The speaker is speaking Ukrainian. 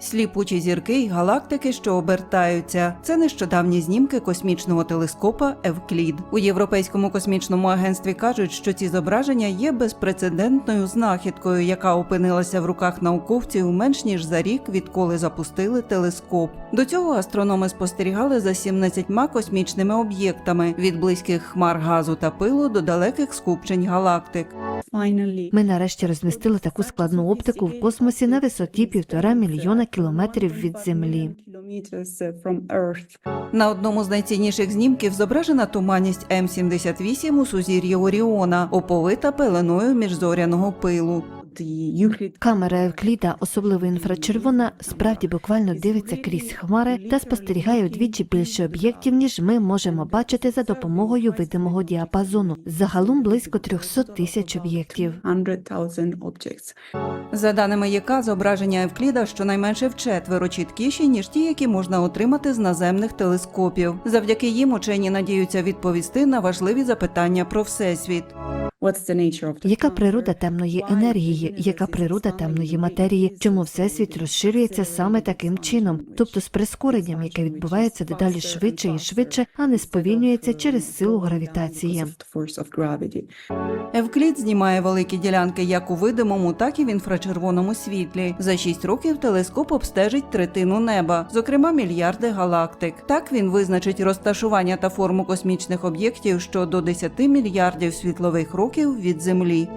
Сліпучі зірки й галактики, що обертаються. Це нещодавні знімки космічного телескопа Евклід. У Європейському космічному агентстві кажуть, що ці зображення є безпрецедентною знахідкою, яка опинилася в руках науковців менш ніж за рік, відколи запустили телескоп. До цього астрономи спостерігали за 17 космічними об'єктами від близьких хмар газу та пилу до далеких скупчень галактик. Ми нарешті розмістили таку складну оптику в космосі на висоті півтора мільйона кілометрів від Землі. На одному з найцінніших знімків зображена туманність М78 у сузір'ї Оріона, оповита пеленою міжзоряного пилу. Камера Евкліда, особливо інфрачервона, справді буквально дивиться крізь хмари та спостерігає вдвічі більше об'єктів, ніж ми можемо бачити за допомогою видимого діапазону. Загалом близько 300 тисяч об'єктів. За даними ЄК, зображення Евкліда щонайменше вчетверо чіткіші, ніж ті, які можна отримати з наземних телескопів. Завдяки їм учені надіються відповісти на важливі запитання про всесвіт. Яка природа темної енергії, яка природа темної матерії, чому всесвіт розширюється саме таким чином, тобто з прискоренням, яке відбувається дедалі швидше і швидше, а не сповільнюється через силу гравітації. Евклід знімає великі ділянки як у видимому, так і в інфрачервоному світлі. За 6 років телескоп обстежить третину неба, зокрема мільярди галактик. Так він визначить розташування та форму космічних об'єктів, що до 10 мільярдів світлових років від Землі.